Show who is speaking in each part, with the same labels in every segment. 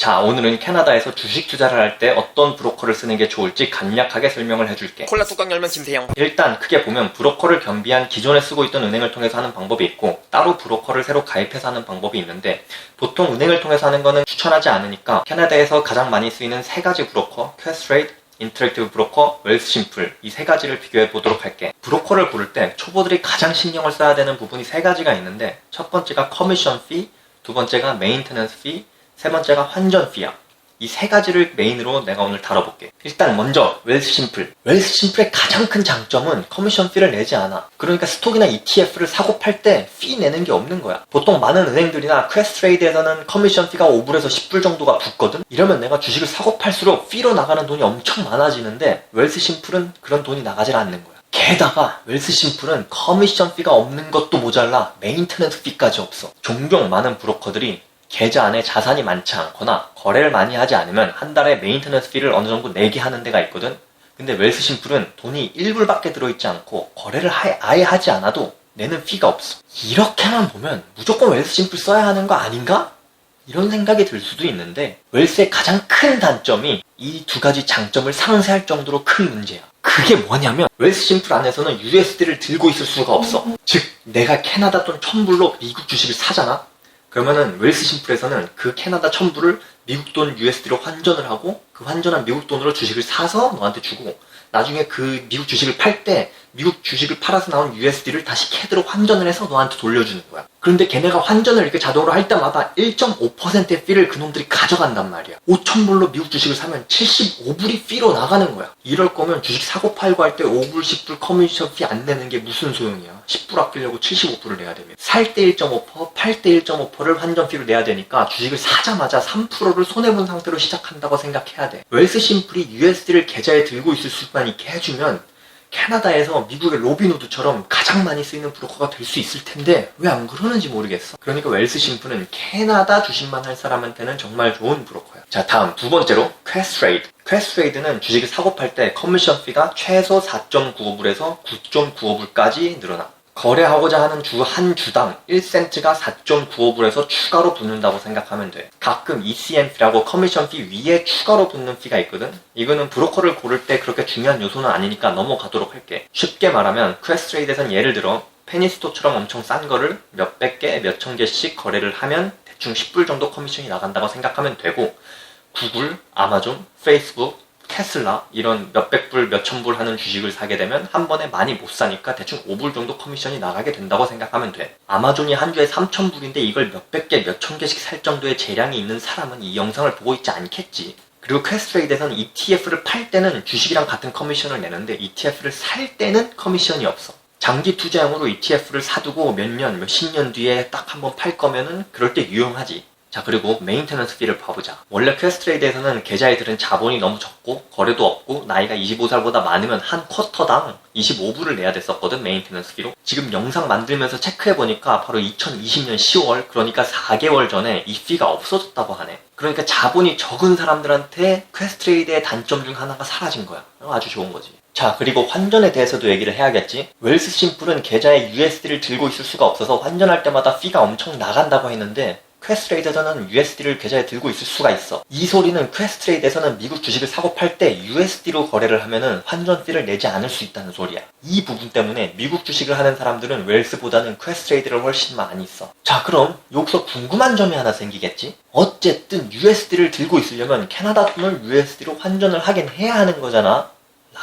Speaker 1: 자, 오늘은 캐나다에서 주식 투자를 할 때 어떤 브로커를 쓰는 게 좋을지 간략하게 설명을 해줄게.
Speaker 2: 콜라 뚜껑 열면 김태형.
Speaker 1: 일단 크게 보면 브로커를 겸비한 기존에 쓰고 있던 은행을 통해서 하는 방법이 있고 따로 브로커를 새로 가입해서 하는 방법이 있는데 보통 은행을 통해서 하는 거는 추천하지 않으니까 캐나다에서 가장 많이 쓰이는 세 가지 브로커 퀘스트레이드, 인터랙티브 브로커, 웰스 심플 이 세 가지를 비교해 보도록 할게. 브로커를 고를 때 초보들이 가장 신경을 써야 되는 부분이 세 가지가 있는데 첫 번째가 커미션 피, 두 번째가 메인테넌스 피, 세 번째가 환전 피야. 이세 가지를 메인으로 내가 오늘 다뤄볼게. 일단 먼저 웰스 심플. 웰스 심플의 가장 큰 장점은 커미션 피를 내지 않아. 그러니까 스톡이나 ETF를 사고 팔 때 피 내는 게 없는 거야. 보통 많은 은행들이나 퀘스트레이드에서는 커미션 피가 5불에서 10불 정도가 붙거든. 이러면 내가 주식을 사고 팔수록 피로 나가는 돈이 엄청 많아지는데 웰스 심플은 그런 돈이 나가질 않는 거야. 게다가 웰스 심플은 커미션 피가 없는 것도 모자라 메인테넌스 피까지 없어. 종종 많은 브로커들이 계좌 안에 자산이 많지 않거나 거래를 많이 하지 않으면 한 달에 메인테넌스 피를 어느 정도 내게 하는 데가 있거든. 근데 웰스 심플은 돈이 1불밖에 들어있지 않고 거래를 하- 아예 하지 않아도 내는 피가 없어. 이렇게만 보면 무조건 웰스 심플 써야 하는 거 아닌가? 이런 생각이 들 수도 있는데 웰스의 가장 큰 단점이 이 두 가지 장점을 상쇄할 정도로 큰 문제야. 그게 뭐냐면 웰스 심플 안에서는 USD를 들고 있을 수가 없어. 즉 내가 캐나다 돈 1000불로 미국 주식을 사잖아. 그러면은 웰스 심플에서는 그 캐나다 1000불을 미국 돈 USD로 환전을 하고 그 환전한 미국 돈으로 주식을 사서 너한테 주고 나중에 그 미국 주식을 팔 때 미국 주식을 팔아서 나온 USD를 다시 캐드로 환전을 해서 너한테 돌려주는 거야. 그런데 걔네가 환전을 이렇게 자동으로 할 때마다 1.5%의 피를 그놈들이 가져간단 말이야. 5,000불로 미국 주식을 사면 75불이 피로 나가는 거야. 이럴 거면 주식 사고 팔고 할 때 5불, 10불 커미션 피 안 내는 게 무슨 소용이야. 10불 아끼려고 75불을 내야 되면. 살 때 1.5%, 팔 때 1.5%를 환전 피로 내야 되니까 주식을 사자마자 3%를 손해본 상태로 시작한다고 생각해야 돼. 웰스 심플이 USD를 계좌에 들고 있을 수만 있게 해주면 캐나다에서 미국의 로비노드처럼 가장 많이 쓰이는 브로커가 될 수 있을 텐데 왜 안 그러는지 모르겠어. 그러니까 웰스 심플은 캐나다 주식만 할 사람한테는 정말 좋은 브로커야. 자 다음 두 번째로 퀘스트레이드. 퀘스트레이드는 주식을 사고 팔 때 커미션 피가 최소 4.95불에서 9.95불까지 늘어나. 거래하고자 하는 주 한 주당 1센트가 4.95불에서 추가로 붙는다고 생각하면 돼. 가끔 ECMP라고 커미션 피 위에 추가로 붙는 피가 있거든? 이거는 브로커를 고를 때 그렇게 중요한 요소는 아니니까 넘어가도록 할게. 쉽게 말하면 퀘스트레이드에선 예를 들어 페니스토처럼 엄청 싼 거를 몇백 개, 몇천 개씩 거래를 하면 대충 10불 정도 커미션이 나간다고 생각하면 되고 구글, 아마존, 페이스북, 테슬라 이런 몇백 불, 몇천 불 하는 주식을 사게 되면 한 번에 많이 못 사니까 대충 5불 정도 커미션이 나가게 된다고 생각하면 돼. 아마존이 한 주에 3천 불인데 이걸 몇백 개, 몇천 개씩 살 정도의 재량이 있는 사람은 이 영상을 보고 있지 않겠지. 그리고 퀘스트레이드에서는 ETF를 팔 때는 주식이랑 같은 커미션을 내는데 ETF를 살 때는 커미션이 없어. 장기 투자용으로 ETF를 사두고 몇 년, 몇 십 년 뒤에 딱 한번 팔 거면은 그럴 때 유용하지. 자 그리고 메인테넌스 피를 봐보자. 원래 퀘스트레이드에서는 계좌에 들은 자본이 너무 적고 거래도 없고 나이가 25살보다 많으면 한 쿼터당 25불을 내야 됐었거든 메인테넌스 피로. 지금 영상 만들면서 체크해보니까 바로 2020년 10월 그러니까 4개월 전에 이 피가 없어졌다고 하네. 그러니까 자본이 적은 사람들한테 퀘스트레이드의 단점 중 하나가 사라진 거야. 아주 좋은 거지. 자, 그리고 환전에 대해서도 얘기를 해야겠지. 웰스 심플은 계좌에 USD를 들고 있을 수가 없어서 환전할 때마다 피가 엄청 나간다고 했는데 퀘스트레이드에서는 USD를 계좌에 들고 있을 수가 있어. 이 소리는 퀘스트레이드에서는 미국 주식을 사고 팔 때 USD로 거래를 하면은 환전비를 내지 않을 수 있다는 소리야. 이 부분 때문에 미국 주식을 하는 사람들은 웰스보다는 퀘스트레이드를 훨씬 많이 써. 자, 그럼 여기서 궁금한 점이 하나 생기겠지? 어쨌든 USD를 들고 있으려면 캐나다 돈을 USD로 환전을 하긴 해야 하는 거잖아.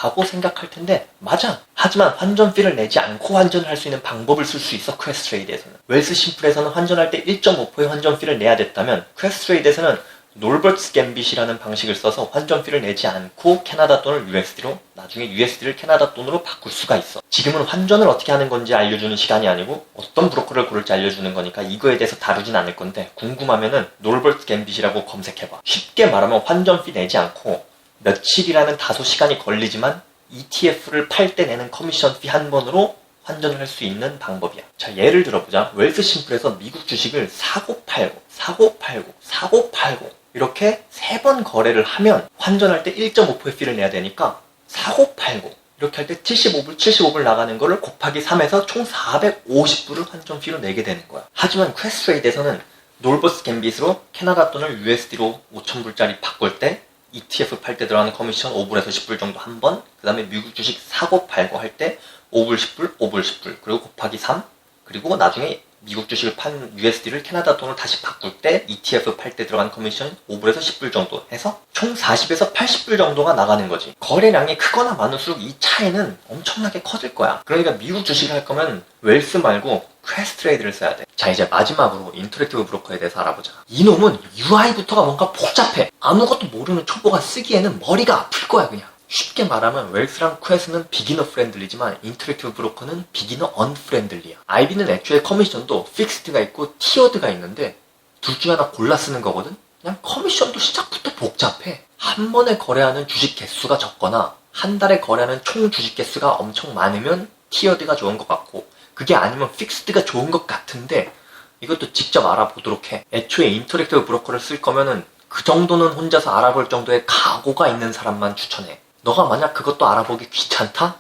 Speaker 1: 라고 생각할 텐데 맞아. 하지만 환전비를 내지 않고 환전을 할 수 있는 방법을 쓸 수 있어 퀘스트레이드에서는. 웰스 심플에서는 환전할 때 1.5%의 환전비를 내야 됐다면 퀘스트레이드에서는 놀버츠 갬빗이라는 방식을 써서 환전비를 내지 않고 캐나다 돈을 USD로 나중에 USD를 캐나다 돈으로 바꿀 수가 있어. 지금은 환전을 어떻게 하는 건지 알려주는 시간이 아니고 어떤 브로커를 고를지 알려주는 거니까 이거에 대해서 다루진 않을 건데 궁금하면은 놀버츠 갬빗이라고 검색해봐. 쉽게 말하면 환전비 내지 않고 며칠이라는 다소 시간이 걸리지만 ETF를 팔 때 내는 커미션 피 한 번으로 환전을 할 수 있는 방법이야. 자, 예를 들어보자. 웰스 심플에서 미국 주식을 사고 팔고, 사고 팔고, 사고 팔고, 이렇게 세 번 거래를 하면 환전할 때 1.5%의 피를 내야 되니까 사고 팔고, 이렇게 할 때 75불, 75불 나가는 거를 곱하기 3해서 총 450불을 환전 피로 내게 되는 거야. 하지만 퀘스트레이드에서는 놀버스 갬빗으로 캐나다 돈을 USD로 5,000불짜리 바꿀 때 ETF 팔 때 들어가는 커미션 5불에서 10불 정도 한 번, 그 다음에 미국 주식 사고 팔고 할 때 5불, 10불, 5불, 10불, 그리고 곱하기 3, 그리고 나중에 미국 주식을 판 USD를 캐나다 돈으로 다시 바꿀 때 ETF 팔 때 들어가는 커미션 5불에서 10불 정도 해서 총 40에서 80불 정도가 나가는 거지. 거래량이 크거나 많을수록 이 차이는 엄청나게 커질 거야. 그러니까 미국 주식을 할 거면 웰스 말고 퀘스 트레이드를 써야 돼. 자 이제 마지막으로 인터랙티브 브로커에 대해서 알아보자. 이놈은 UI부터가 뭔가 복잡해. 아무것도 모르는 초보가 쓰기에는 머리가 아플 거야 그냥. 쉽게 말하면 웰스랑 퀘스는 비기너 프렌들리지만 인터랙티브 브로커는 비기너 언프렌들리야. 아이비는 애초에 커미션도 픽스드가 있고 티어드가 있는데 둘 중에 하나 골라 쓰는 거거든? 그냥 커미션도 시작부터 복잡해. 한 번에 거래하는 주식 개수가 적거나 한 달에 거래하는 총 주식 개수가 엄청 많으면 티어드가 좋은 것 같고 그게 아니면 픽스드가 좋은 것 같은데 이것도 직접 알아보도록 해. 애초에 인터랙티브 브로커를 쓸 거면은 그 정도는 혼자서 알아볼 정도의 각오가 있는 사람만 추천해. 너가 만약 그것도 알아보기 귀찮다?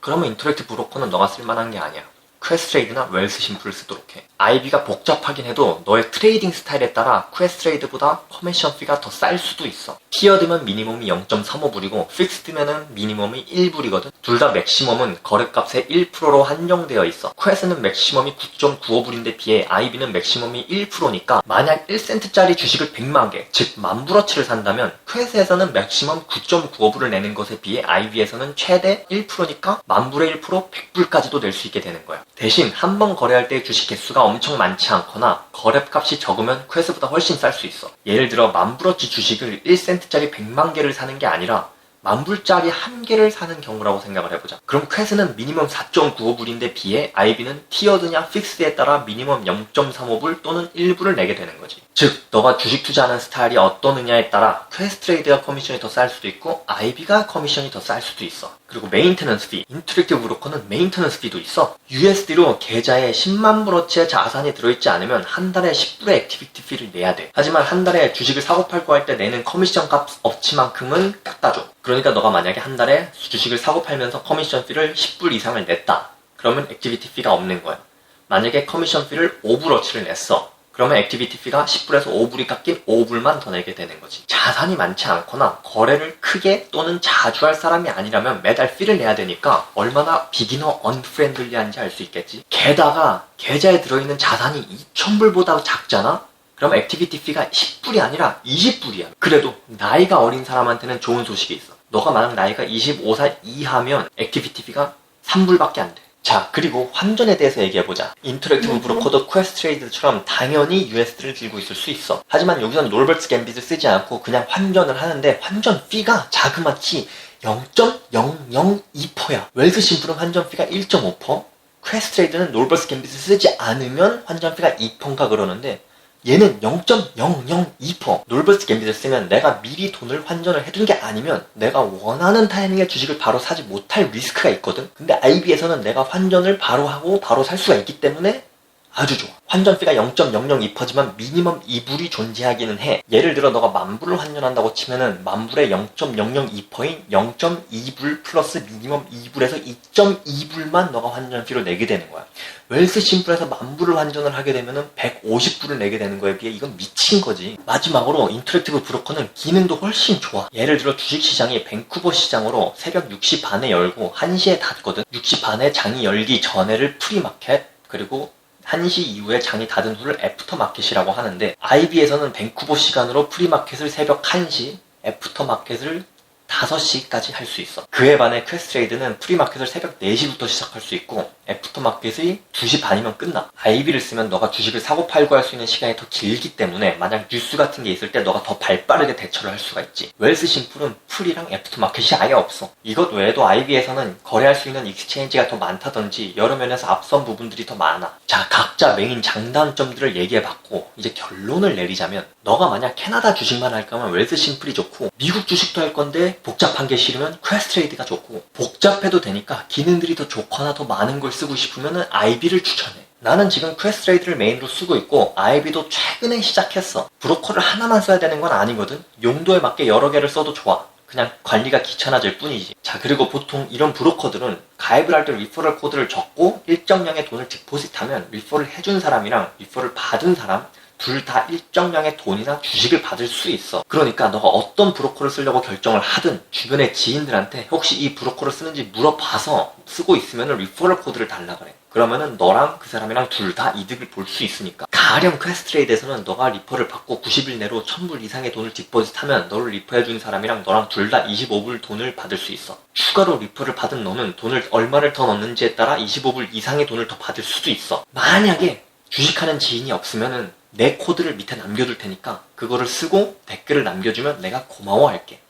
Speaker 1: 그러면 인터랙티브 브로커는 너가 쓸만한 게 아니야. 퀘스트레이드나 웰스 심플을 쓰도록 해. IB가 복잡하긴 해도 너의 트레이딩 스타일에 따라 퀘스트레이드보다 커미션 피가 더 쌀 수도 있어. 티어드면 미니멈이 0.35불이고 픽스드면은 미니멈이 1불이거든. 둘 다 맥시멈은 거래값의 1%로 한정되어 있어. 퀘스는 맥시멈이 9.95불인데 비해 IB는 맥시멈이 1%니까 만약 1센트짜리 주식을 100만 개, 즉 만불어치를 산다면 퀘스에서는 맥시멈 9.95불을 내는 것에 비해 IB에서는 최대 1%니까 만불의 1% 100불까지도 낼 수 있게 되는 거야. 대신 한 번 거래할 때 주식 개수가 엄청 많지 않거나 거래값이 적으면 퀘스보다 훨씬 쌀 수 있어. 예를 들어 만불어치 주식을 1센트짜리 100만 개를 사는 게 아니라 만불짜리 한 개를 사는 경우라고 생각을 해보자. 그럼 퀘스는 미니멈 4.95불인데 비해 IB는 티어드냐 픽스드에 따라 미니멈 0.35불 또는 1불을 내게 되는 거지. 즉, 너가 주식 투자하는 스타일이 어떠느냐에 따라 퀘스트 트레이드가 커미션이 더 쌀 수도 있고 IB가 커미션이 더 쌀 수도 있어. 그리고 메인테넌스 피, 인터랙티브 브로커는 메인테넌스 피도 있어. USD로 계좌에 10만 불어치의 자산이 들어있지 않으면 한 달에 10불의 액티비티 피를 내야 돼. 하지만 한 달에 주식을 사고 팔고 할 때 내는 커미션 값 업치만큼은 깎아줘. 그러니까 너가 만약에 한 달에 주식을 사고 팔면서 커미션 피를 10불 이상을 냈다. 그러면 액티비티 피가 없는 거야. 만약에 커미션 피를 5불어치를 냈어. 그러면 액티비티 피가 10불에서 5불이 깎인 5불만 더 내게 되는 거지. 자산이 많지 않거나 거래를 크게 또는 자주 할 사람이 아니라면 매달 피를 내야 되니까 얼마나 비기너 언프렌들리한지 알 수 있겠지. 게다가 계좌에 들어있는 자산이 2,000불보다 작잖아? 그럼 액티비티 피가 10불이 아니라 20불이야. 그래도 나이가 어린 사람한테는 좋은 소식이 있어. 너가 만약 나이가 25살 이하면 액티비티 피가 3불밖에 안 돼. 자, 그리고 환전에 대해서 얘기해보자. 인터랙티브 브로커도 퀘스트레이드처럼 당연히 USD를 들고 있을 수 있어. 하지만 여기선 놀버츠 갬빗을 쓰지 않고 그냥 환전을 하는데 환전 피가 자그마치 0.002%야. 웰스 심플은 환전 피가 1.5%, 퀘스트레이드는 놀버스 갬빗을 쓰지 않으면 환전 피가 2%인가 그러는데 얘는 0.002% 놀버스 갬빗을 쓰면 내가 미리 돈을 환전을 해둔 게 아니면 내가 원하는 타이밍에 주식을 바로 사지 못할 리스크가 있거든. 근데 IB에서는 내가 환전을 바로 하고 바로 살 수가 있기 때문에 아주 좋아. 환전비가 0.002%지만 미니멈 2불이 존재하기는 해. 예를 들어 너가 만불을 환전한다고 치면은 만불의 0.002%인 0.2불 플러스 미니멈 2불에서 2.2불만 너가 환전비로 내게 되는 거야. 웰스 심플에서 만불을 환전을 하게 되면은 150불을 내게 되는 거에 비해 이건 미친 거지. 마지막으로 인터랙티브 브로커는 기능도 훨씬 좋아. 예를 들어 주식 시장이 밴쿠버 시장으로 새벽 6시 반에 열고 1시에 닫거든. 6시 반에 장이 열기 전에를 프리마켓 그리고 1시 이후에 장이 닫은 후를 애프터 마켓이라고 하는데 IB에서는 밴쿠버 시간으로 프리마켓을 새벽 1시, 애프터 마켓을 5시까지 할 수 있어. 그에 반해 퀘스트레이드는 프리마켓을 새벽 4시부터 시작할 수 있고 애프터마켓이 2시 반이면 끝나. IB를 쓰면 너가 주식을 사고 팔고 할 수 있는 시간이 더 길기 때문에 만약 뉴스 같은 게 있을 때 너가 더 발빠르게 대처를 할 수가 있지. 웰스 심플은 프리랑 애프터마켓이 아예 없어. 이것 외에도 IB에서는 거래할 수 있는 익스체인지가 더 많다든지 여러 면에서 앞선 부분들이 더 많아. 자, 각자 메인 장단점들을 얘기해봤고 이제 결론을 내리자면 너가 만약 캐나다 주식만 할 거면 웰스 심플이 좋고 미국 주식도 할 건데 복잡한 게 싫으면 퀘스트레이드가 좋고 복잡해도 되니까 기능들이 더 좋거나 더 많은 걸 쓰고 싶으면 IB를 추천해. 나는 지금 퀘스트레이드를 메인으로 쓰고 있고 IB도 최근에 시작했어. 브로커를 하나만 써야 되는 건 아니거든. 용도에 맞게 여러 개를 써도 좋아. 그냥 관리가 귀찮아질 뿐이지. 자, 그리고 보통 이런 브로커들은 가입을 할 때 리퍼럴 코드를 적고 일정량의 돈을 디포짓하면 리퍼를 해준 사람이랑 리퍼를 받은 사람 둘 다 일정량의 돈이나 주식을 받을 수 있어. 그러니까 너가 어떤 브로커를 쓰려고 결정을 하든 주변의 지인들한테 혹시 이 브로커를 쓰는지 물어봐서 쓰고 있으면 리퍼럴 코드를 달라 그래. 그러면은 너랑 그 사람이랑 둘 다 이득을 볼 수 있으니까. 가령 퀘스트레이드에서는 너가 리퍼를 받고 90일 내로 1000불 이상의 돈을 디포짓하면 너를 리퍼해준 사람이랑 너랑 둘 다 25불 돈을 받을 수 있어. 추가로 리퍼를 받은 너는 돈을 얼마를 더 넣는지에 따라 25불 이상의 돈을 더 받을 수도 있어. 만약에 주식하는 지인이 없으면은 내 코드를 밑에 남겨둘 테니까 그거를 쓰고 댓글을 남겨주면 내가 고마워할게.